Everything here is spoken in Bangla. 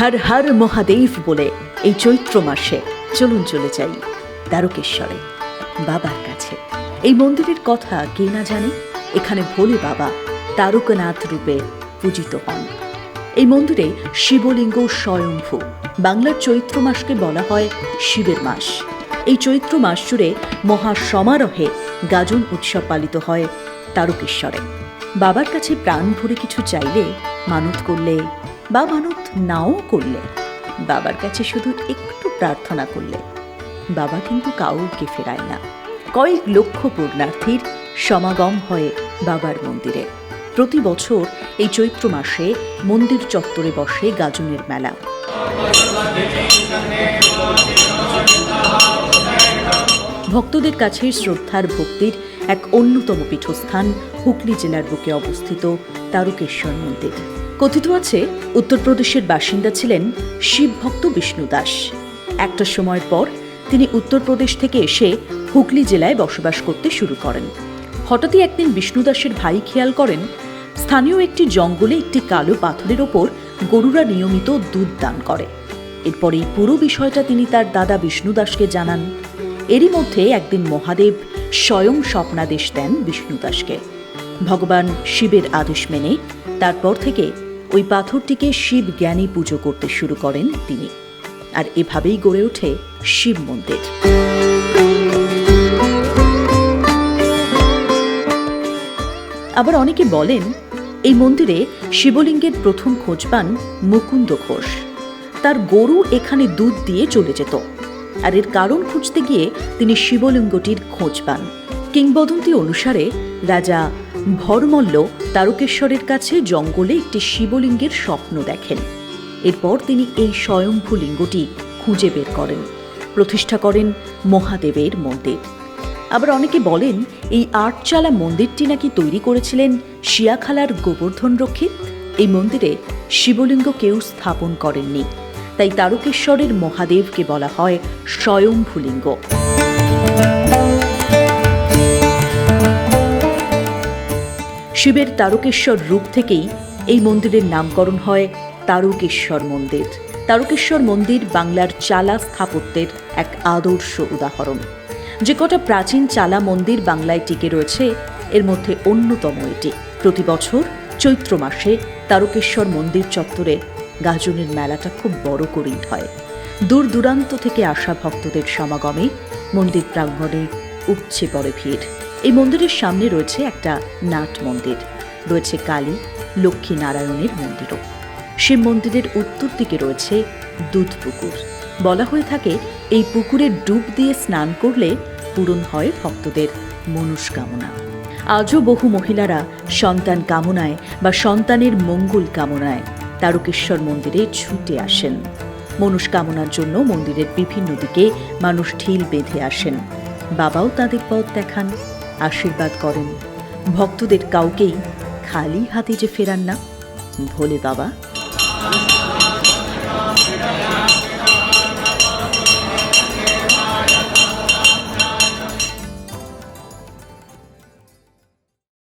হর হর মহাদেব বলে এই চৈত্র মাসে। চলুন চলে যাই দ্বারকেশ্বরে, বাবার কাছে। এই মন্দিরের কথা কে না জানে? এখানে ভোলে বাবা তারকনাথ রূপে পূজিত হন। এই মন্দিরে শিবলিঙ্গ স্বয়ংভূ বাংলার চৈত্র মাসকে বলা হয় শিবের মাস। এই চৈত্র মাস জুড়ে মহা সমারোহে গাজন উৎসব পালিত হয় তারকেশ্বরে। বাবার কাছে প্রাণ ভরে কিছু চাইলে মানত করলে বা মানত নাও করলে, বাবার কাছে শুধু একটু প্রার্থনা করলে, বাবা কিন্তু কাউকে ফেরায় না। কয়েক লক্ষ পূর্ণার্থীর সমাগম হয় বাবার মন্দিরে। প্রতি বছর এই চৈত্র মাসে মন্দির চত্বরে বসে গাজনের মেলা। ভক্তদের কাছে শ্রদ্ধার ভক্তির এক অন্যতম পীঠস্থান হুগলি জেলার বুকে অবস্থিত তারকেশ্বর মন্দির। কথিত আছে, উত্তরপ্রদেশের বাসিন্দা ছিলেন শিব ভক্ত বিষ্ণু দাস। একটা সময়ের পর তিনি উত্তরপ্রদেশ থেকে এসে হুগলি জেলায় বসবাস করতে শুরু করেন। হঠাৎই একদিন বিষ্ণু দাসের ভাই খেয়াল করেন, স্থানীয় একটি জঙ্গলে একটি কালো পাথরের ওপর গরুরা নিয়মিত দুধ দান করে। এরপর এই পুরো বিষয়টা তিনি তার দাদা বিষ্ণু দাসকে জানান। এরই মধ্যে একদিন মহাদেব স্বয়ং স্বপ্নাদেশ দেন বিষ্ণু দাসকে। ভগবান শিবের আদেশ মেনে তারপর থেকে ওই পাথরটিকে শিব জ্ঞানী পুজো করতে শুরু করেন তিনি। আর এভাবেই গড়ে ওঠে শিব মন্দির। আবার অনেকে বলেন, এই মন্দিরে শিবলিঙ্গের প্রথম খোঁজ পান মুকুন্দ ঘোষ। তার গরু এখানে দুধ দিয়ে চলে যেত। আর এর কারণ খুঁজতে গিয়ে তিনি শিবলিঙ্গটির খোঁজ পান। কিংবদন্তি অনুসারে রাজা ভরমল্ল তারকেশ্বরের কাছে জঙ্গলে একটি শিবলিঙ্গের স্বপ্ন দেখেন। এরপর তিনি এই স্বয়ংভূ লিঙ্গটি খুঁজে বের করেন। প্রতিষ্ঠা করেন মহাদেবের মন্দির। আবার অনেকে বলেন, এই আটচালা মন্দিরটি নাকি তৈরি করেছিলেন শিয়াখালার গোবর্ধন রক্ষিত? এই মন্দিরে শিবলিঙ্গ কেউ স্থাপন করেননি। তাই তারকেশ্বরের মহাদেবকে বলা হয় স্বয়ংভূলিঙ্গ শিবের তারকেশ্বর রূপ থেকেই এই মন্দিরের নামকরণ হয় তারকেশ্বর মন্দির। তারকেশ্বর মন্দির বাংলার চালা স্থাপত্যের এক আদর্শ উদাহরণ। যে কটা প্রাচীন চালা মন্দির বাংলায় টিকে রয়েছে, এর মধ্যে অন্যতম এটি। প্রতি বছর চৈত্র মাসে তারকেশ্বর মন্দির চত্বরে গাজনের মেলাটা খুব বড় করেই হয়। দূর দূরান্ত থেকে আসা ভক্তদের সমাগমে মন্দির প্রাঙ্গণে উপচে পড়ে ভিড়। এই মন্দিরের সামনে রয়েছে একটা নাট মন্দির। রয়েছে কালী, লক্ষ্মী নারায়ণের মন্দিরও। শিব মন্দিরের উত্তর দিকে রয়েছে দুধ পুকুর। বলা হয়ে থাকে, এই পুকুরে ডুব দিয়ে স্নান করলে পূরণ হয় ভক্তদের মনস্কামনা। আজও বহু মহিলারা সন্তান কামনায় বা সন্তানের মঙ্গল কামনায় তারকেশ্বর মন্দিরে ছুটে আসেন। মনস্কামনার জন্য মন্দিরের বিভিন্ন দিকে মানুষ ঢিল বেঁধে আসেন। বাবাও তাদের পথ দেখান। আশীর্বাদ করেন। ভক্তদের কাউকেই খালি হাতে যে ফেরান না। ভোলে বাবা